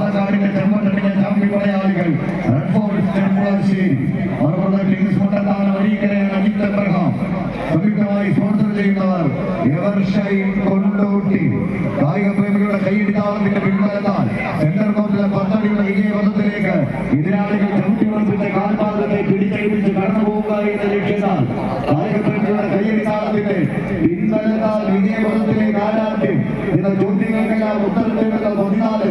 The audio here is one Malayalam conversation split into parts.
പാലക്കാടിന്റെ ചെമ്മട്ടണിയ ചാമ്പി പടയാളികൾ റെഡ്ഫോർഡ് ചെമ്പുളശ്ശേരി മറുപടി കിങ്സ് മുട്ടത്താന വഴിക്കരയാണ് അജിത് എബ്രഹാം സംയുക്തമായി സ്പോൺസർ ചെയ്യുന്നവർ എവർഷൈൻ കൊണ്ടോട്ടി. കായിക പ്രേമികളുടെ കൈയിടിതാളത്തിന്റെ പിൻബലത്താൽ സെന്റർ കോർട്ടിലെ പത്തടിയുടെ വിജയപഥത്തിലേക്ക് എതിരാളികൾ ചവിട്ടി ഉറപ്പിച്ച കാൽപാദത്തെ പിടിച്ചേൽപ്പിച്ച് കടന്നു പോവുക എന്ന ലക്ഷ്യത്താൽ കായിക പ്രേമികളുടെ കൈയടിതാളത്തിന്റെ പിൻബലത്താൽ വിജയപഥത്തിലേക്ക് ആരാധ്യം എന്ന ചോദ്യങ്ങൾക്കെല്ലാം ഉത്തരം തേടുന്ന പതിനാല്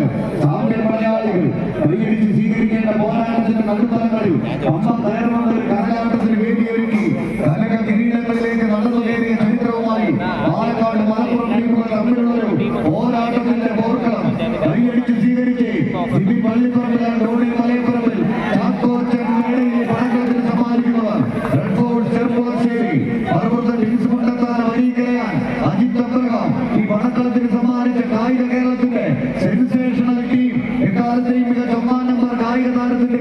പോരാട്ടത്തിന്റെ നടുത്തലങ്ങളിൽ അമ്മ വേദിയൊരുക്കി കനക കിരീടങ്ങളിലേക്ക് നടന്നു കയറിയ ചരിത്രവുമായി പാലക്കാട് മലപ്പുറം ടീമുകൾ തമ്മിലുള്ളൊരു പോരാട്ടത്തിന്റെ പോർക്കളം കൈയടിച്ച് സ്വീകരിച്ച് സിബി പള്ളിപ്പറമ്പിലെ റോഡി മലയപ്പുറമ്പിൽ പടക്കളത്തിന് സമ്മാനിക്കുന്നവർ റെഡ് ഫോർട്ട് ചെറുപ്പുളശ്ശേരി മലപ്പുറത്തെ ടിൻസ് മുണ്ടത്താന വരികയാൻ അജിത് അബ്രഹാം ഈ പടക്കളത്തിന് സമ്മാനിച്ച കായിക കേരളത്തിന്റെ സെൻസേഷണൽ ടീം എക്കാലത്തെയും മികച്ച ഒന്നാം നമ്പർ കായിക താരത്തിന്റെ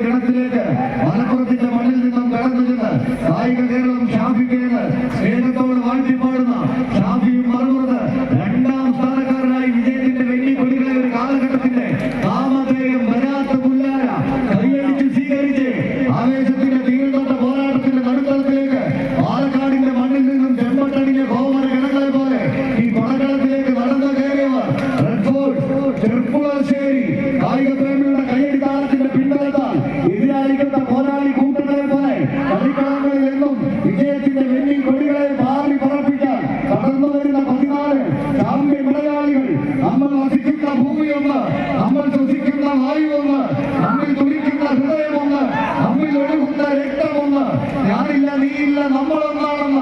ചാമ്പ്യൻ മലയാളികൾ നമ്മൾ വസിക്കുന്ന ഭൂമിയൊന്ന് നമ്മൾ ശ്വസിക്കുന്ന വായുവൊന്ന് നമ്മിൽ തുടിക്കുന്ന ഹൃദയമൊന്ന് നമ്മിൽ ഒഴുകുന്ന രക്തമൊന്ന് ഞാനില്ല നീയില്ല നമ്മളൊന്നാണെന്ന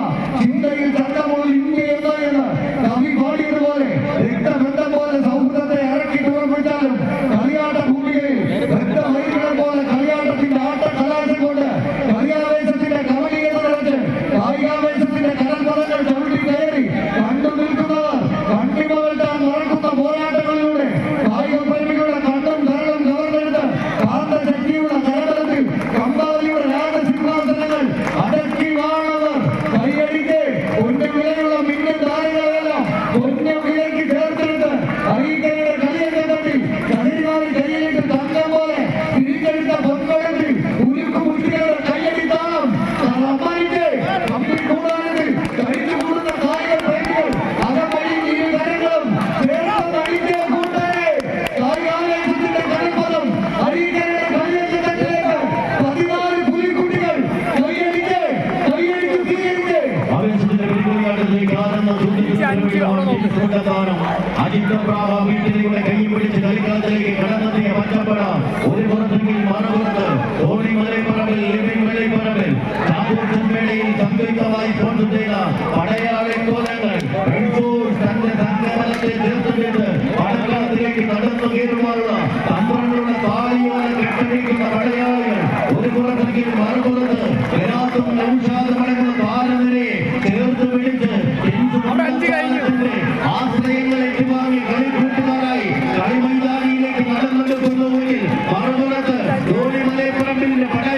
സൂചിപ്പിക്കുന്നതാണ് അജിത്തപ്രാവ വീട്ടിലൂടെ കൈ പിടിച്ച് കളിക്കളത്തിലേക്ക് കടന്നെത്തിയ പച്ചപ്പട ഒരു പുറത്തെങ്കിൽ മറുപുറത്ത് ധോണി മലയപ്പറമ്പിൽ ലിവിൻ മലയപ്പറമ്പിൽ ചാത്തൂർ മേടയിൽ സംയുക്തമായി സ്പോൺസർ ചെയ്ത പടയാളി കോലങ്ങൾ റൺഫോഴ്സ് തന്റെ സംഘബലത്തെ ചേർത്തുകൊണ്ട് പടക്കളത്തിലേക്ക് നടന്നു കയറുവാനുള്ള തന്ത്രങ്ങളുടെ താലിയോടെ കെട്ടടിക്കുന്ന പടയാളികൾ ഒരു പുറത്തെങ്കിൽ മറുപുറത്ത് terrible para